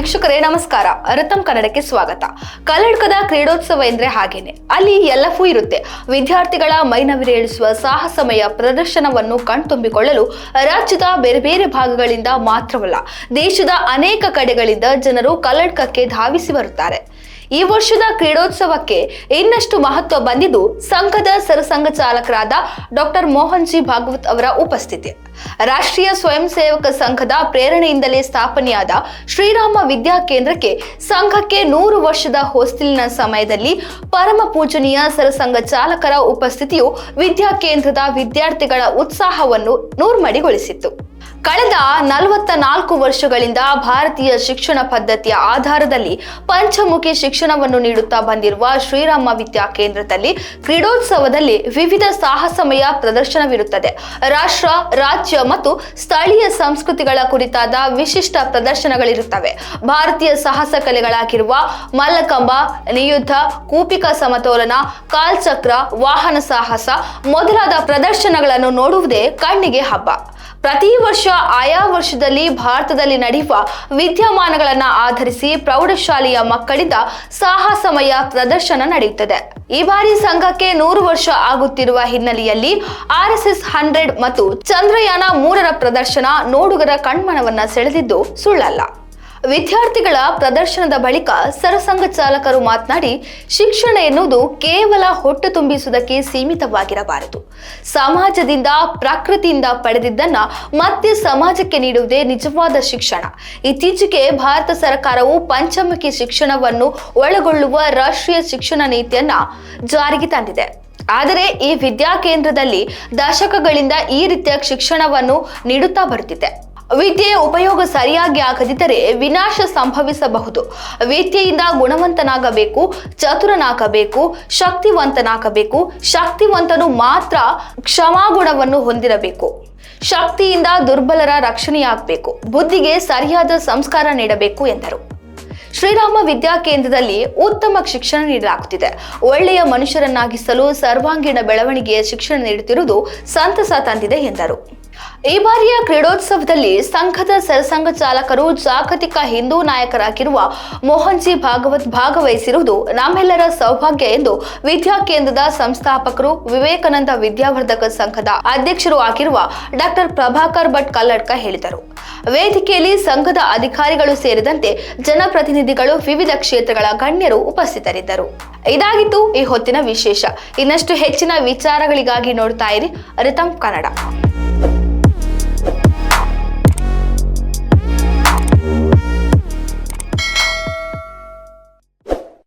ವೀಕ್ಷಕರೇ, ನಮಸ್ಕಾರ. ರತಂ ಕನ್ನಡಕ್ಕೆ ಸ್ವಾಗತ. ಕಲ್ಲಡ್ಕದ ಕ್ರೀಡೋತ್ಸವ ಎಂದ್ರೆ ಹಾಗೇನೆ. ಅಲ್ಲಿ ಎಲ್ಲವೂ ಇರುತ್ತೆ. ವಿದ್ಯಾರ್ಥಿಗಳ ಮೈನವಿರೇಳಿಸುವ ಸಾಹಸಮಯ ಪ್ರದರ್ಶನವನ್ನು ಕಣ್ತುಂಬಿಕೊಳ್ಳಲು ರಾಜ್ಯದ ಬೇರೆ ಬೇರೆ ಭಾಗಗಳಿಂದ ಮಾತ್ರವಲ್ಲ, ದೇಶದ ಅನೇಕ ಕಡೆಗಳಿಂದ ಜನರು ಕಲ್ಲಡ್ಕಕ್ಕೆ ಧಾವಿಸಿ ಬರುತ್ತಾರೆ. ಈ ವರ್ಷದ ಕ್ರೀಡೋತ್ಸವಕ್ಕೆ ಇನ್ನಷ್ಟು ಮಹತ್ವ ಬಂದಿದ್ದು ಸಂಘದ ಸರಸಂಘ ಚಾಲಕರಾದ ಡಾಕ್ಟರ್ ಮೋಹನ್ ಜಿ ಭಾಗವತ್ ಅವರ ಉಪಸ್ಥಿತಿ. ರಾಷ್ಟ್ರೀಯ ಸ್ವಯಂ ಸೇವಕ ಸಂಘದ ಪ್ರೇರಣೆಯಿಂದಲೇ ಸ್ಥಾಪನೆಯಾದ ಶ್ರೀರಾಮ ವಿದ್ಯಾ ಕೇಂದ್ರಕ್ಕೆ ಸಂಘಕ್ಕೆ ನೂರು ವರ್ಷದ ಹೊಸ್ತಿಲಿನ ಸಮಯದಲ್ಲಿ ಪರಮ ಪೂಜನೀಯ ಸರಸಂಘ ಚಾಲಕರ ಉಪಸ್ಥಿತಿಯು ವಿದ್ಯಾ ಕೇಂದ್ರದ ವಿದ್ಯಾರ್ಥಿಗಳ ಉತ್ಸಾಹವನ್ನು ನೂರ್ಮಡಿಗೊಳಿಸಿತ್ತು. ಕಳೆದ ನಲವತ್ತ ನಾಲ್ಕು ವರ್ಷಗಳಿಂದ ಭಾರತೀಯ ಶಿಕ್ಷಣ ಪದ್ಧತಿಯ ಆಧಾರದಲ್ಲಿ ಪಂಚಮುಖಿ ಶಿಕ್ಷಣವನ್ನು ನೀಡುತ್ತಾ ಬಂದಿರುವ ಶ್ರೀರಾಮ ವಿದ್ಯಾ ಕೇಂದ್ರದಲ್ಲಿ ಕ್ರೀಡೋತ್ಸವದಲ್ಲಿ ವಿವಿಧ ಸಾಹಸಮಯ ಪ್ರದರ್ಶನವಿರುತ್ತದೆ. ರಾಷ್ಟ್ರ, ರಾಜ್ಯ ಮತ್ತು ಸ್ಥಳೀಯ ಸಂಸ್ಕೃತಿಗಳ ಕುರಿತಾದ ವಿಶಿಷ್ಟ ಪ್ರದರ್ಶನಗಳಿರುತ್ತವೆ. ಭಾರತೀಯ ಸಾಹಸ ಕಲೆಗಳಾಗಿರುವ ಮಲ್ಲಕಂಬ, ನಿಯುದ್ಧ, ಕೂಪಿಕ ಸಮತೋಲನ, ಕಾಲ್ಚಕ್ರ, ವಾಹನ ಸಾಹಸ ಮೊದಲಾದ ಪ್ರದರ್ಶನಗಳನ್ನು ನೋಡುವುದೇ ಕಣ್ಣಿಗೆ ಹಬ್ಬ. ಪ್ರತಿ ವರ್ಷ ಆಯಾ ವರ್ಷದಲ್ಲಿ ಭಾರತದಲ್ಲಿ ನಡೆಯುವ ವಿದ್ಯಮಾನಗಳನ್ನು ಆಧರಿಸಿ ಪ್ರೌಢಶಾಲೆಯ ಮಕ್ಕಳಿಂದ ಸಾಹಸಮಯ ಪ್ರದರ್ಶನ ನಡೆಯುತ್ತದೆ. ಈ ಬಾರಿ ಸಂಘಕ್ಕೆ ನೂರು ವರ್ಷ ಆಗುತ್ತಿರುವ ಹಿನ್ನೆಲೆಯಲ್ಲಿ ಆರ್ಎಸ್ಎಸ್ ಹಂಡ್ರೆಡ್ ಮತ್ತು ಚಂದ್ರಯಾನ ಮೂರರ ಪ್ರದರ್ಶನ ನೋಡುಗರ ಕಣ್ಮನವನ್ನ ಸೆಳೆದಿದ್ದು ಸುಳ್ಳಲ್ಲ. ವಿದ್ಯಾರ್ಥಿಗಳ ಪ್ರದರ್ಶನದ ಬಳಿಕ ಸರಸಂಘ ಚಾಲಕರು ಮಾತನಾಡಿ, ಶಿಕ್ಷಣ ಎನ್ನುವುದು ಕೇವಲ ಹೊಟ್ಟೆ ತುಂಬಿಸುವುದಕ್ಕೆ ಸೀಮಿತವಾಗಿರಬಾರದು. ಸಮಾಜದಿಂದ, ಪ್ರಕೃತಿಯಿಂದ ಪಡೆದಿದ್ದನ್ನ ಮತ್ತೆ ಸಮಾಜಕ್ಕೆ ನೀಡುವುದೇ ನಿಜವಾದ ಶಿಕ್ಷಣ. ಇತ್ತೀಚೆಗೆ ಭಾರತ ಸರ್ಕಾರವು ಪಂಚಮುಖಿ ಶಿಕ್ಷಣವನ್ನು ಒಳಗೊಳ್ಳುವ ರಾಷ್ಟ್ರೀಯ ಶಿಕ್ಷಣ ನೀತಿಯನ್ನ ಜಾರಿಗೆ ತಂದಿದೆ. ಆದರೆ ಈ ವಿದ್ಯಾಕೇಂದ್ರದಲ್ಲಿ ದಶಕಗಳಿಂದ ಈ ರೀತಿಯ ಶಿಕ್ಷಣವನ್ನು ನೀಡುತ್ತಾ ಬರುತ್ತಿದೆ. ವಿದ್ಯೆಯ ಉಪಯೋಗ ಸರಿಯಾಗಿ ಆಗದಿದ್ದರೆ ವಿನಾಶ ಸಂಭವಿಸಬಹುದು. ವಿದ್ಯೆಯಿಂದ ಗುಣವಂತನಾಗಬೇಕು, ಚತುರನಾಗಬೇಕು, ಶಕ್ತಿವಂತನಾಗಬೇಕು, ಶಕ್ತಿವಂತನು ಮಾತ್ರ ಕ್ಷಮಾಗುಣವನ್ನು ಹೊಂದಿರಬೇಕು. ಶಕ್ತಿಯಿಂದ ದುರ್ಬಲರ ರಕ್ಷಣೆಯಾಗಬೇಕು, ಬುದ್ಧಿಗೆ ಸರಿಯಾದ ಸಂಸ್ಕಾರ ನೀಡಬೇಕು ಎಂದರು. ಶ್ರೀರಾಮ ವಿದ್ಯಾ ಕೇಂದ್ರದಲ್ಲಿ ಉತ್ತಮ ಶಿಕ್ಷಣ ನೀಡಲಾಗುತ್ತಿದೆ. ಒಳ್ಳೆಯ ಮನುಷ್ಯರನ್ನಾಗಿಸಲು ಸರ್ವಾಂಗೀಣ ಬೆಳವಣಿಗೆಯ ಶಿಕ್ಷಣ ನೀಡುತ್ತಿರುವುದು ಸಂತಸ ತಂದಿದೆ ಎಂದರು. ಈ ಬಾರಿಯ ಕ್ರೀಡೋತ್ಸವದಲ್ಲಿ ಸಂಘದ ಸರಸಂಘ ಚಾಲಕರು ಜಾಗತಿಕ ಹಿಂದೂ ನಾಯಕರಾಗಿರುವ ಮೋಹನ್ಜಿ ಭಾಗವತ್ ಭಾಗವಹಿಸಿರುವುದು ನಮ್ಮೆಲ್ಲರ ಸೌಭಾಗ್ಯ ಎಂದು ವಿದ್ಯಾ ಕೇಂದ್ರದ ಸಂಸ್ಥಾಪಕರು ವಿವೇಕಾನಂದ ವಿದ್ಯಾವರ್ಧಕ ಸಂಘದ ಅಧ್ಯಕ್ಷರು ಆಗಿರುವ ಡಾಕ್ಟರ್ ಪ್ರಭಾಕರ್ ಭಟ್ ಕಲ್ಲಡ್ಕ ಹೇಳಿದರು. ವೇದಿಕೆಯಲ್ಲಿ ಸಂಘದ ಅಧಿಕಾರಿಗಳು ಸೇರಿದಂತೆ ಜನಪ್ರತಿನಿಧಿಗಳು ವಿವಿಧ ಕ್ಷೇತ್ರಗಳ ಗಣ್ಯರು ಉಪಸ್ಥಿತರಿದ್ದರು. ಇದಾಗಿತ್ತು ಈ ಹೊತ್ತಿನ ವಿಶೇಷ. ಇನ್ನಷ್ಟು ಹೆಚ್ಚಿನ ವಿಚಾರಗಳಿಗಾಗಿ ನೋಡ್ತಾ ಇರಿ, ರಿತಂ ಕನ್ನಡ.